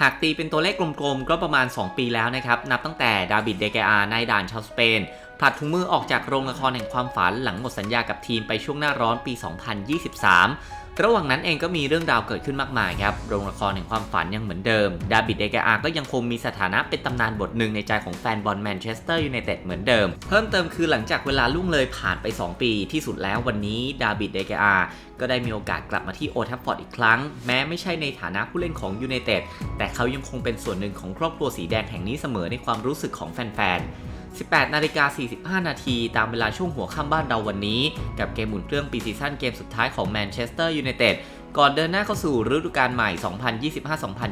หากตีเป็นตัวเลขกลมๆ ก็ประมาณ 2 ปีแล้วนะครับ นับตั้งแต่ดาบิดเดเกอาในด่านชาวสเปนผลัดถุงมือออกจากโรงละครแห่งความฝันหลังหมดสัญญากับทีมไปช่วงหน้าร้อนปี 2023 ระหว่างนั้นเองก็มีเรื่องราวเกิดขึ้นมากมายครับ โรงละครแห่งความฝันยังเหมือนเดิม ดาบิดเดเกอาก็ยังคงมีสถานะเป็นตำนานบทหนึ่งในใจของแฟนบอลแมนเชสเตอร์ยูไนเต็ดเหมือนเดิม เพิ่มเติมคือหลังจากเวลาล่วงเลยผ่านไป 2 ปีที่สุดแล้ววันนี้ดาบิดเดเกอาก็ได้มีโอกาสกลับมาที่โอทัฟฟอร์ดอีกครั้ง แม้ไม่ใช่ในฐานะผู้เล่นของยูไนเต็ดแต่เขายังคงเป็นส่วนหนึ่งของครอบครัวสีแดงแห่งนี้เสมอในความรู้สึกของแฟนๆ 18 นาฬิกา 45 นาที ตามเวลาช่วงหัวค่ำบ้านเราวันนี้ กับเกมหมุนเครื่องปีซีซั่นเกมสุดท้ายของแมนเชสเตอร์ยูไนเต็ดก่อนเดินหน้าเข้าสู่ฤดูกาลใหม่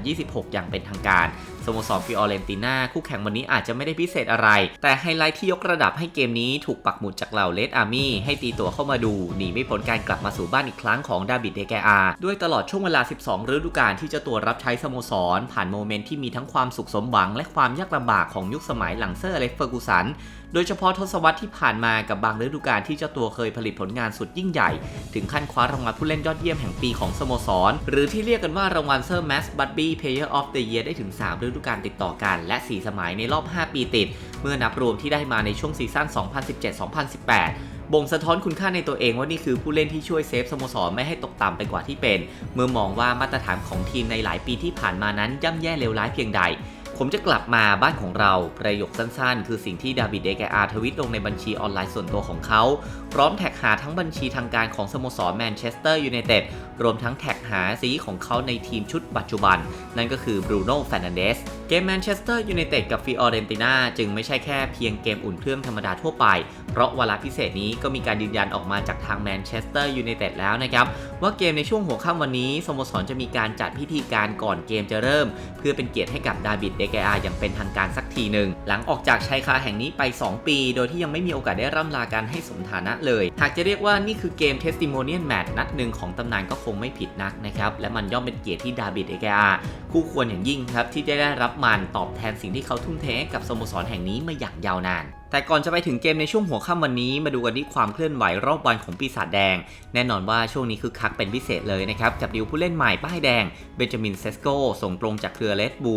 2025-2026 อย่างเป็นทางการ สโมสรฟิออเรนติน่าคู่แข่งวันนี้อาจจะไม่ได้พิเศษอะไร แต่ไฮไลท์ที่ยกระดับให้เกมนี้ถูกปักหมุดจากเหล่าเลดอาร์มี่ให้ตีตัวเข้ามาดูหนีไม่พ้นการกลับมาสู่บ้านอีกครั้งของดาบิดเดแกอาด้วยตลอดช่วงเวลา 12 ฤดูกาลที่เจ้าตัวรับใช้สโมสร ผ่านโมเมนต์ที่มีทั้งความสุขสมหวัง และความยากลำบากของยุคสมัยหลังเซอร์อเล็กเฟอร์กูสันโดยเฉพาะทศวรรษที่ผ่านมากับบางฤดูกาลที่เจ้าตัวเคยผลิตผลงานสุดยิ่งใหญ่ ถึงขั้นคว้ารางวัลผู้เล่นยอดเยี่ยมแห่งปีของสโมสร หรือที่เรียกกันว่ารางวัลเซอร์แมสบัตบี้เพลเยอร์ออฟเดอะเยียร์ได้ถึง3ฤดูกาลติดต่อกัน และ 4 สมัยในรอบ 5 ปีติด เมื่อนับรวมที่ได้มาในช่วงซีซั่น 2017-2018บ่งสะท้อนคุณค่าในตัวเองว่านี่คือผู้เล่นที่ช่วยเซฟสโมสรไม่ให้ตกต่ำไปกว่าที่เป็น เมื่อมองว่ามาตรฐานของทีมในหลายปีที่ผ่านมานั้นย่ำแย่เลวร้ายเพียงใด ผมจะกลับมาบ้านของเราประโยคสั้นๆ คือสิ่งที่ดาบิดเดกอาทวิตลงในบัญชีออนไลน์ส่วนตัวของเขา พร้อมแท็กหาทั้งบัญชีทางการของสโมสรแมนเชสเตอร์ยูไนเต็ดรวมทั้งแท็กหาซีของเขาในทีมชุดปัจจุบัน นั่นก็คือบรูโน่แฟร์นันเดสเกมแมนเชสเตอร์ยูไนเต็ดกับฟิออเรนติน่าจึงไม่ใช่แค่เพียงเกมอุ่นเครื่องธรรมดาทั่วไป เพราะเวลาพิเศษนี้ก็มีการยืนยันออกมาจากทางแมนเชสเตอร์ยูไนเต็ดแล้วนะครับว่าเกมในช่วงหัวค่ำวันนี้สโมสรจะมีการจัดพิธีการก่อนเกมจะเริ่ม เพื่อเป็นเกียรติให้กับดาบิดเดกอาอย่างเป็นทางการสักทีหนึ่งหลังออกจากชายคาแห่งนี้ไป 2 ปี โดยที่ยังไม่มีโอกาสได้ร่ำลากันให้สมฐานะเลย หากจะเรียกว่านี่คือเกมเทสติโมเนียนแมตช์นัดหนึ่งของตำนานก็คงไม่ผิดนักนะครับและมันย่อมเป็นเกียรติที่ดาบิดเดกอาคู่ควรอย่างยิ่งครับที่ได้ได้รับมันตอบแทนสิ่งที่เขาทุ่มเทให้กับสโมสรแห่งนี้มาอย่างยาวนานแต่ก่อนจะไปถึงเกมในช่วงหัวค่ำวันนี้มาดูกันที่ความเคลื่อนไหวรอบวันของปีศาจแดง แน่นอนว่าช่วงนี้คือคักเป็นพิเศษเลยนะครับ กับดิวผู้เล่นใหม่ป้ายแดงเบนจามินเซสโกส่งตรงจากเครือเลดบู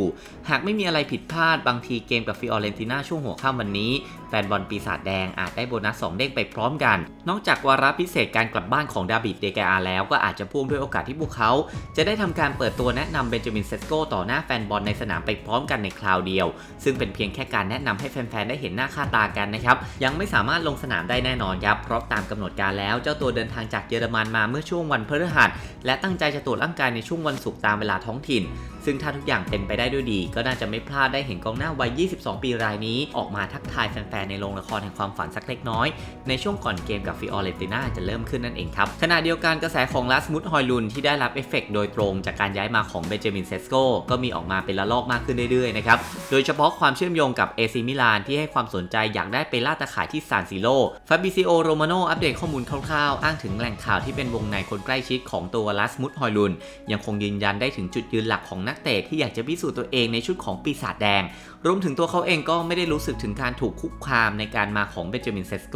หากไม่มีอะไรผิดพลาดบางทีเกมกับฟิออเรนติน่าช่วงหัวค่ำวันนี้ แฟนบอลปีศาจแดงอาจได้โบนัส 2 เด้งไปพร้อมกัน นอกจากวาระพิเศษการกลับบ้านของดาบิดเดกอาแล้วก็อาจจะพ่วงด้วยโอกาสที่พวกเขา จะได้ทำการเปิดตัวแนะนำเบนจามินเซสโกต่อหน้าแฟนบอลในสนามไปพร้อมกันในคราวเดียว ซึ่งเป็นเพียงแค่การแนะนำให้แฟนๆได้เห็นหน้าค่าตากันนะครับยังไม่สามารถลงสนามได้แน่นอนครับเพราะตามกำหนดการแล้วเจ้าตัวเดินทางจากเยอรมันมาเมื่อช่วงวันพฤหัสและตั้งใจจะตรวจร่างกายในช่วงวันศุกร์ตามเวลาท้องถิ่น ซึ่งถ้าทุกอย่างเป็นไปได้ด้วยดี ก็น่าจะไม่พลาดได้เห็นกองหน้าวัย 22 ปีรายนี้ ออกมาทักทายแฟนๆในโรงละครแห่งความฝันสักเล็กน้อย ในช่วงก่อนเกมกับฟิออเรติน่าจะเริ่มขึ้นนั่นเองครับขณะเดียวกันกระแสของลาสมุดฮอยลุนที่ได้รับเอฟเฟกต์โดยตรงจากการย้ายมาของเบนจามินเซสโกก็มีออกมาเป็นละลอกมากขึ้นเรื่อยๆนะครับโดยเฉพาะความเชื่อมโยงกับเอซิมิลานที่ให้ความสนใจอยากได้ไปล่าตะข่ายที่ซานซิโลฟาบิซิโอโรมาโนอัปเดตข้อมูลคร่าวๆ อ้างถึงแหล่งข่าวที่เป็นวงในคนใกล้ชิดของตัวลาสมุดฮอยลุน ยังคงยืนยันได้ถึงจุดยืนหลักของนักเตะที่อยากจะพิสูจน์ตัวเองในชุดของปีศาจแดง รวมถึงตัวเขาเองก็ไม่ได้รู้สึกถึงการถูกคุกคามในการมาของเบนจามินเซสโก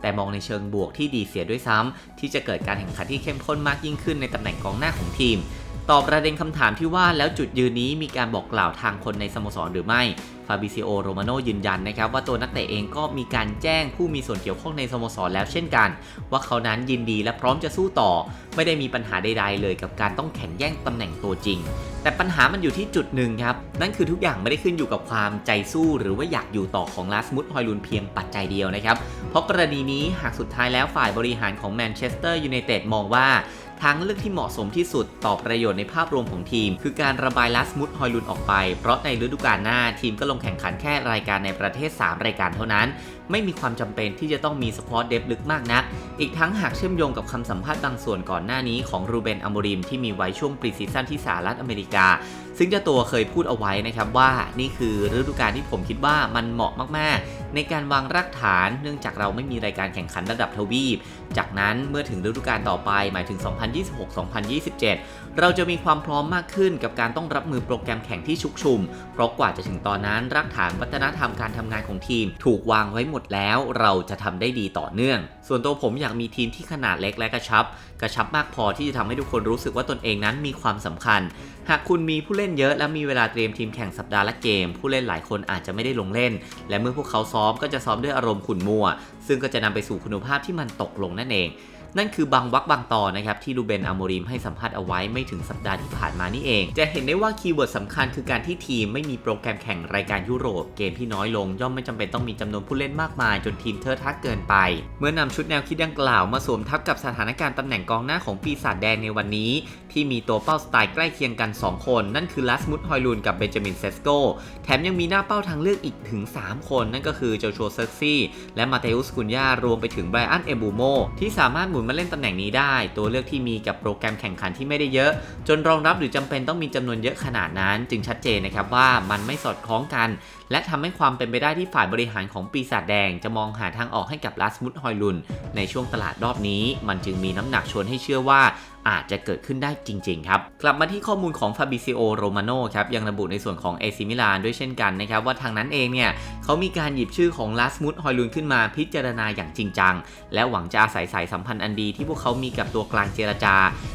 แต่มองในเชิงบวกที่ดีเสียด้วยซ้ำที่จะเกิดการแข่งขันที่เข้มข้นมากยิ่งขึ้นในตำแหน่งกองหน้าของทีมตอบประเด็นคำถามที่ว่าแล้วจุดยืนนี้มีการบอกกล่าวทางคนในสโมสรหรือไม่ ฟาบิซิโอโรมาโนยืนยันนะครับว่าตัวนักเตะเองก็มีการแจ้งผู้มีส่วนเกี่ยวข้องในสโมสรแล้วเช่นกัน ว่าเขานั้นยินดีและพร้อมจะสู้ต่อ ไม่ได้มีปัญหาใดๆเลยกับการต้องแข่งแย่งตำแหน่งตัวจริง แต่ปัญหามันอยู่ที่จุดหนึ่งครับ นั่นคือทุกอย่างไม่ได้ขึ้นอยู่กับความใจสู้ หรือว่าอยากอยู่ต่อของลาสมุดฮอยลุนเพียงปัจจัยเดียวนะครับเพราะกรณีนี้หากสุดท้ายแล้วฝ่ายบริหารของแมนเชสเตอร์ยูไนเต็ดมองว่า ทางเลือกที่เหมาะสมที่สุดต่อประโยชน์ในภาพรวมของทีม คือการระบายลาสมุดฮอยลุนออกไป เพราะในฤดูกาลหน้าทีมก็ลงแข่งขันแค่รายการในประเทศ 3 รายการเท่านั้น ไม่มีความจำเป็นที่จะต้องมีสปอร์ตเดฟลึกมากนัก อีกทั้งหากเชื่อมโยงกับคำสัมภาษณ์บางส่วนก่อนหน้านี้ของรูเบนอโมริมที่มีไว้ช่วงปรีซีซั่นที่สหรัฐอเมริกา ซึ่งเจ้าตัวเคยพูดเอาไว้นะครับว่านี่คือฤดูกาลที่ผมคิดว่ามันเหมาะมากๆ ในการวางรากฐานเนื่องจากเราไม่มีรายการแข่งขันระดับทวีป จากนั้นเมื่อถึงฤดูกาลต่อไปหมายถึง 2026-2027 เราจะมีความพร้อมมากขึ้นกับการต้องรับมือโปรแกรมแข่งที่ชุกชุม เพราะกว่าจะถึงตอนนั้นรากฐานวัฒนธรรมการทำงานของทีม ถูกวางไว้หมดแล้ว เราจะทำได้ดีต่อเนื่อง ส่วนตัวผมอยากมีทีมที่ขนาดเล็กและกระชับ กระชับมากพอที่จะทำให้ทุกคนรู้สึกว่าตนเองนั้นมีความสำคัญหากคุณมีผู้เล่นเยอะและมีเวลาเตรียมทีมแข่งสัปดาห์ละเกม ผู้เล่นหลายคนอาจจะไม่ได้ลงเล่น และเมื่อพวกเขาซ้อมก็จะซ้อมด้วยอารมณ์ขุ่นมัว ซึ่งก็จะนำไปสู่คุณภาพที่มันตกลงนั่นเอง นั่นคือบางวักบางตอนนะครับที่ลูเบนอโมริมให้สัมภาษณ์เอาไว้ไม่ถึงสัปดาห์ที่ผ่านมานี่เอง จะเห็นได้ว่าคีย์เวิร์ดสำคัญคือการที่ทีมไม่มีโปรแกรมแข่งรายการยุโรปเกมที่น้อยลง ย่อมไม่จำเป็นต้องมีจำนวนผู้เล่นมากมายจนทีมเทอะทักเกินไป เมื่อนำชุดแนวคิดดังกล่าวมาสวมทับกับสถานการณ์ตำแหน่งกองหน้าของปีศาจแดงในวันนี้ ที่มีตัวเป้าสไตล์ใกล้เคียงกัน 2 คน นั่นคือลัสมุดฮอยลูนกับเบนจามินเซสโกแถมยังมีหน้าเป้าทางเลือกอีกถึง 3 คนนั่นก็คือโจชัวเซอร์ซี่และมาเตอุสกุนยารวมไปถึงไบรอันเอบูโมที่สามารถหมุนมาเล่นตำแหน่งนี้ได้ ตัวเลือกที่มีกับโปรแกรมแข่งขันที่ไม่ได้เยอะ จนรองรับหรือจำเป็นต้องมีจำนวนเยอะขนาดนั้น จึงชัดเจนนะครับว่ามันไม่สอดคล้องกัน และทำให้ความเป็นไปได้ที่ฝ่ายบริหารของปีศาจแดง จะมองหาทางออกให้กับลัสมุดฮอยลุนในช่วงตลาดรอบนี้ มันจึงมีน้ำหนักชวนให้เชื่อว่า อาจจะเกิดขึ้นได้จริงๆครับ กลับมาที่ข้อมูลของฟาบิซิโอโรมาโนครับยังระบุในส่วนของเอซิมิลานด้วยเช่นกันนะครับว่าทางนั้นเองเนี่ยเขามีการหยิบชื่อของลัสมุดฮอยลุนขึ้นมาพิจารณาอย่างจริงจัง และหวังจะอาศัยสายสัมพันธ์อันดีที่พวกเขามีกับตัวกลางเจรจา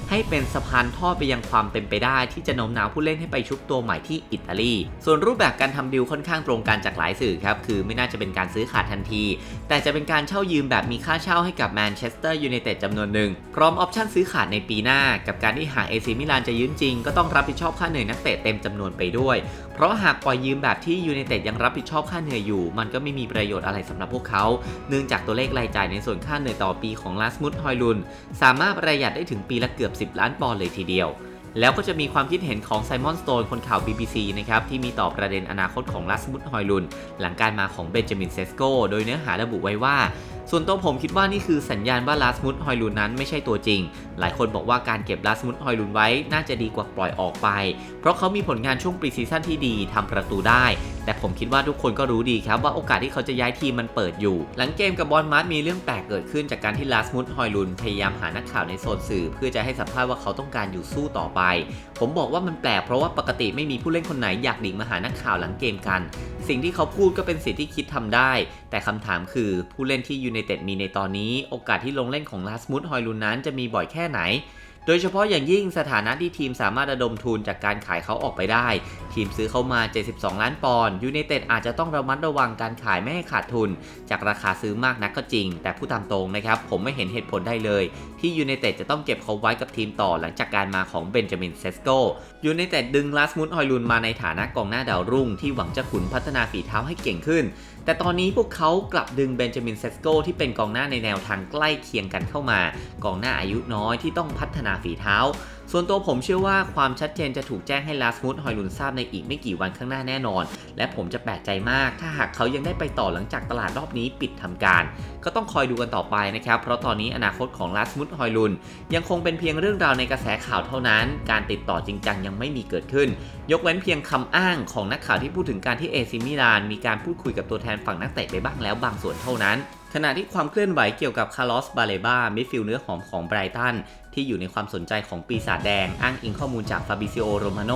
ให้เป็นสะพานทอดไปยังความเป็นไปได้ ที่จะโน้มน้าวผู้เล่นให้ไปชุบตัวใหม่ที่อิตาลี ส่วนรูปแบบการทำดีลค่อนข้างตรงกันจากหลายสื่อครับคือไม่น่าจะเป็นการซื้อขาดทันที แต่จะเป็นการเช่ายืมแบบมีค่าเช่าให้กับแมนเชสเตอร์ยูไนเต็ดจำนวนหนึ่งพร้อมออปชั่นซื้อขาดในปีหน้า กับการที่หากเอซิมิลานจะยืมจริง ก็ต้องรับผิดชอบค่าเหนื่อยนักเตะเต็มจำนวนไปด้วย เพราะหากปล่อยยืมแบบที่ยูไนเต็ดยังรับผิดชอบค่าเหนื่อยอยู่ มันก็ไม่มีประโยชน์อะไรสำหรับพวกเขา เนื่องจากตัวเลขรายจ่ายในส่วนค่าเหนื่อยต่อปีของลาสมุดฮอยลุน สามารถประหยัดได้ถึงปีละเกือบ 10 ล้านปอนด์เลยทีเดียวแล้วก็จะมีความคิดเห็นของไซมอนสโตนคนข่าว BBC นะครับ ที่มีต่อประเด็นอนาคตของลาสมุดฮอยลุน หลังการมาของเบนจามินเซสโก โดยเนื้อหาระบุไว้ว่า ส่วนตัวผมคิดว่านี่คือสัญญาณว่าลาสมุดฮอยลุนนั้นไม่ใช่ตัวจริง หลายคนบอกว่าการเก็บลาสมุดฮอยลุนไว้น่าจะดีกว่าปล่อยออกไป เพราะเขามีผลงานช่วงปรีซีซั่นที่ดีทำประตูได้ แต่ผมคิดว่าทุกคนก็รู้ดีครับว่าโอกาสที่เขาจะย้ายทีมมันเปิดอยู่ หลังเกมกับบอลมาร์มีเรื่องแปลกเกิดขึ้นจากการที่ลาสมุดฮอยลุนพยายามหานักข่าวในโซนสื่อ เพื่อจะให้สัมภาษณ์ว่าเขาต้องการอยู่สู้ต่อไป ผมบอกว่ามันแปลกเพราะว่าปกติไม่มีผู้เล่นคนไหนอยากดิ่งมาหานักข่าวหลังเกมกัน สิ่งที่เขาพูดก็เป็นสิ่งที่คิดทำได้ แต่คำถามคือผู้เล่นที่ยูไนเต็ดมีในตอนนี้ โอกาสที่ลงเล่นของลาสมุดฮอยลุนนั้นจะมีบ่อยแค่ไหน โดยเฉพาะอย่างยิ่งสถานะที่ทีมสามารถระดมทุนจากการขายเขาออกไปได้ ทีมซื้อเขามา 72 ล้านปอนด์ยูไนเต็ดอาจจะต้องระมัดระวังการขายไม่ให้ขาดทุน จากราคาซื้อมากนักก็จริง แต่ผู้ตามตรงนะครับผมไม่เห็นเหตุผลได้เลย ที่ยูไนเต็ดจะต้องเก็บเขาไว้กับทีมต่อหลังจากการมาของเบนจามินเซสโกยูไนเต็ดดึงลาสมุดฮอยลุนมาในฐานะกองหน้าดาวรุ่งที่หวังจะขุนพัฒนาฝีเท้าให้เก่งขึ้น แต่ตอนนี้พวกเขากลับดึงเบนจามินเซสโกที่เป็นกองหน้าในแนวทางใกล้เคียงกันเข้ามากองหน้าอายุน้อยที่ต้องพัฒนาฝีเท้า ส่วนตัวผมเชื่อว่าความชัดเจนจะถูกแจ้งให้ลาสมุดฮอยลุนทราบในอีกไม่กี่วันข้างหน้าแน่นอน และผมจะแปลกใจมาก ถ้าหากเขายังได้ไปต่อหลังจากตลาดรอบนี้ปิดทำการ ก็ต้องคอยดูกันต่อไปนะครับ เพราะตอนนี้อนาคตของลาสมุดฮอยลุนยังคงเป็นเพียงเรื่องราวในกระแสข่าวเท่านั้น การติดต่อจริงจังยังไม่มีเกิดขึ้น ยกเว้นเพียงคำอ้างของนักข่าวที่พูดถึงการที่เอซิมิลานมีการพูดคุยกับตัวแทนฝั่งนักเตะไปบ้างแล้วบางส่วนเท่านั้นขณะที่ความเคลื่อนไหวเกี่ยวกับคาร์ลอสบาเลบามิดฟิลเนื้อหอมของไบรตัน ที่อยู่ในความสนใจของปีศาจแดง อ้างอิงข้อมูลจากฟาบิซิโอโรมาโน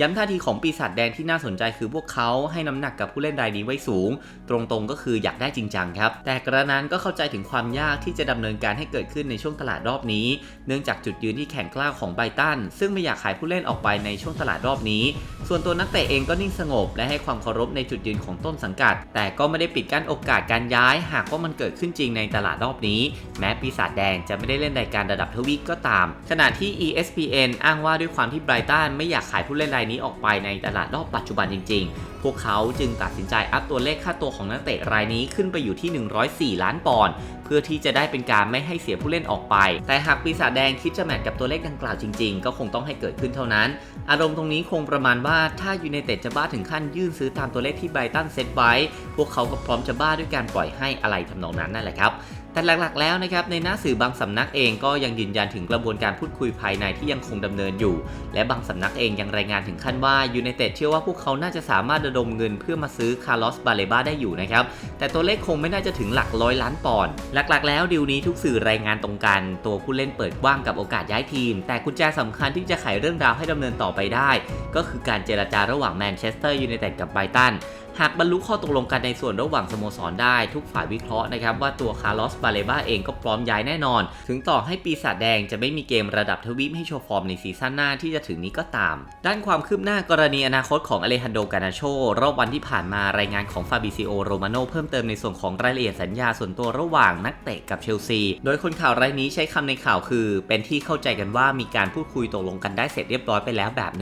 ย้ำท่าทีของปีศาจแดงที่น่าสนใจคือพวกเขาให้น้ำหนักกับผู้เล่นรายนี้ไว้สูง ตรงๆก็คืออยากได้จริงจังครับ แต่กระนั้นก็เข้าใจถึงความยากที่จะดำเนินการให้เกิดขึ้นในช่วงตลาดรอบนี้ เนื่องจากจุดยืนที่แข็งกล้าวของไบรตันซึ่งไม่อยากขายผู้เล่นออกไปในช่วงตลาดรอบนี้ ส่วนตัวนักเตะเองก็นิ่งสงบ และให้ความเคารพในจุดยืนของต้นสังกัด แต่ก็ไม่ได้ปิดกั้นโอกาสการย้าย หากว่ามันเกิดขึ้นจริงในตลาดรอบนี้ แม้ปีศาจแดงจะไม่ได้เล่นรายการระดับทวีปก็ตาม ขณะที่ ESPN อ้างว่าด้วยความที่ไบรตันไม่อยากขายผู้เล่นรายนี้ออกไปในตลาดรอบปัจจุบันจริง ๆ พวกเขาจึงตัดสินใจอัพตัวเลขค่าตัวของนักเตะรายนี้ขึ้นไปอยู่ที่ 104 ล้านปอนด์เพื่อที่จะได้เป็นการไม่ให้เสียผู้เล่นออกไป แต่หากปีศาจแดงคิดจะแมทกับตัวเลขดังกล่าวจริงๆ ก็คงต้องให้เกิดขึ้นเท่านั้น อารมณ์ตรงนี้คงประมาณว่าถ้ายูไนเต็ดจะบ้าถึงขั้นยื่นซื้อตามตัวเลขที่ไบตันเซตไว้ พวกเขาก็พร้อมจะบ้าด้วยการปล่อยให้อะไรทำนองนั้นนั่นแหละครับ แต่หลักๆแล้วนะครับในหน้าสื่อบางสำนักเองก็ยังยืนยันถึงกระบวนการพูดคุยภายในที่ยังคงดำเนินอยู่ และบางสำนักเองยังรายงานถึงขั้นว่ายูไนเต็ดเชื่อว่าพวกเขาน่าจะสามารถระดมเงินเพื่อมาซื้อคาร์ลอสบาเลบาได้อยู่นะครับแต่ตัวเลขคงไม่น่าจะถึงหลักร้อยล้านปอนด์หลักๆ แล้วดีลนี้ทุกสื่อรายงานตรงกัน ตัวผู้เล่นเปิดกว้างกับโอกาสย้ายทีม แต่กุญแจสำคัญที่จะไขเรื่องราวให้ดำเนินต่อไปได้ ก็คือการเจรจาระหว่างแมนเชสเตอร์ยูไนเต็ดกับไบตัน หากบรรลุข้อตกลงกันในส่วนระหว่างสโมสรได้ทุกฝ่ายวิเคราะห์นะครับว่าตัวคาร์ลอสบาเลบาเองก็พร้อมย้ายแน่นอน ถึงต่อให้ปีศาจแดงจะไม่มีเกมระดับทวีปให้โชว์ฟอร์มในซีซั่นหน้าที่จะถึงนี้ก็ตาม ด้านความคืบหน้ากรณีอนาคตของอเลฮันโดกานาโชรอบวันที่ผ่านมารายงานของฟาบิซิโอโรมาโนเพิ่มเติมในส่วนของรายละเอียดสัญญาส่วนตัวระหว่างนักเตะกับเชลซี โดยคนข่าวรายนี้ใช้คำในข่าวคือ เป็นที่เข้าใจกันว่ามีการพูดคุยตกลงกันได้เสร็จเรียบร้อยไปแล้วแบบ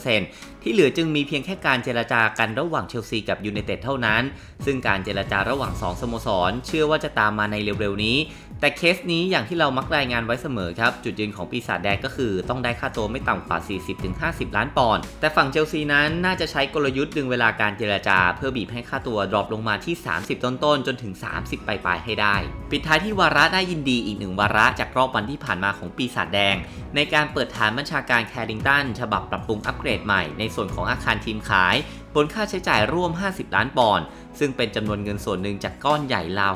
100% ที่เหลือจึงมีเพียงแค่การเจรจากันระหว่างเชลซีกับยูไนเต็ดเท่านั้น ซึ่งการเจรจาระหว่าง 2 สโมสร เชื่อว่าจะตามมาในเร็วๆนี้ แต่เคสนี้อย่างที่เรามักรายงานไว้เสมอครับ จุดยืนของปีศาจแดงก็คือต้องได้ค่าตัวไม่ต่ำกว่า 40-50 ล้านปอนด์แต่ฝั่งเชลซีนั้นน่าจะใช้กลยุทธ์ดึงเวลาการเจรจา เพื่อบีบให้ค่าตัวดรอปลงมาที่ 30 ต้นๆจนถึง 30 ปลายๆให้ได้ ปิดท้ายที่วาระได้ยินดีอีกหนึ่งวาระจากรอบวันที่ผ่านมาของปีศาจแดง ในการเปิดฐานบัญชาการแคริงตันฉบับปรับปรุงอัปเกรดใหม่ในส่วนของอาคารทีมขาย บนค่าใช้จ่ายร่วม 50 ล้านปอนด์ซึ่งเป็นจำนวนเงินส่วนหนึ่งจากก้อนใหญ่ราว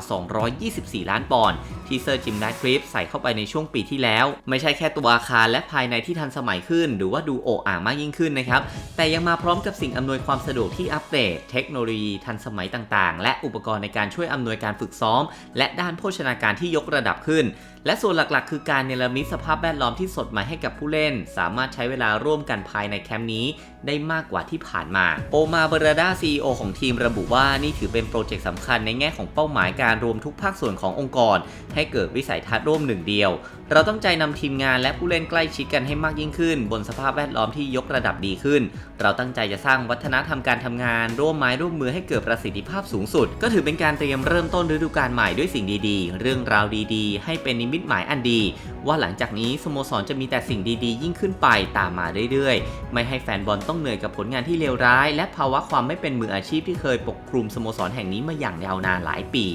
224 ล้านปอนด์ที่เซอร์จิมไดคริปใส่เข้าไปในช่วงปีที่แล้ว ไม่ใช่แค่ตัวอาคารและภายในที่ทันสมัยขึ้น หรือว่าดูโอ่อ่างมากยิ่งขึ้นนะครับ แต่ยังมาพร้อมกับสิ่งอำนวยความสะดวกที่อัปเดต เทคโนโลยีทันสมัยต่างๆ และอุปกรณ์ในการช่วยอำนวยการฝึกซ้อม และด้านโภชนาการที่ยกระดับขึ้น และส่วนหลักๆ คือการเนรมิตสภาพแวดล้อมที่สดใหม่ให้กับผู้เล่น สามารถใช้เวลาร่วมกันภายในแคมป์นี้ ได้มากกว่าที่ผ่านมา โอมาเบราดาซีอของทีมระบุว่านี่ถือเป็นโปรเจกต์สำคัญในแง่ของเป้าหมายการรวมทุกภาคส่วนขององค์กร ให้เกิดวิสัยทัศน์ร่วมหนึ่งเดียว เราต้องใจนำทีมงานและผู้เล่นใกล้ชิดกันให้มากยิ่งขึ้น บนสภาพแวดล้อมที่ยกระดับดีขึ้น เราตั้งใจจะสร้างวัฒนธรรมการทำงาน ร่วมไม้ร่วมมือให้เกิดประสิทธิภาพสูงสุด ก็ถือเป็นการเตรียมเริ่มต้นฤดูกาลใหม่ด้วยสิ่งดีๆ เรื่องราวดีๆ ให้เป็นนิมิตหมายอันดี ว่าหลังจากนี้สโมสรจะมีแต่สิ่งดีๆ ยิ่งขึ้นไปตามมาเรื่อยๆ ไม่ให้แฟนบอลต้องเหนื่อยกับผลงานที่เลวร้าย และภาวะความไม่เป็นมืออาชีพที่เคยปกคลุมสโมสรแห่งนี้มาอย่างยาวนานหลายปี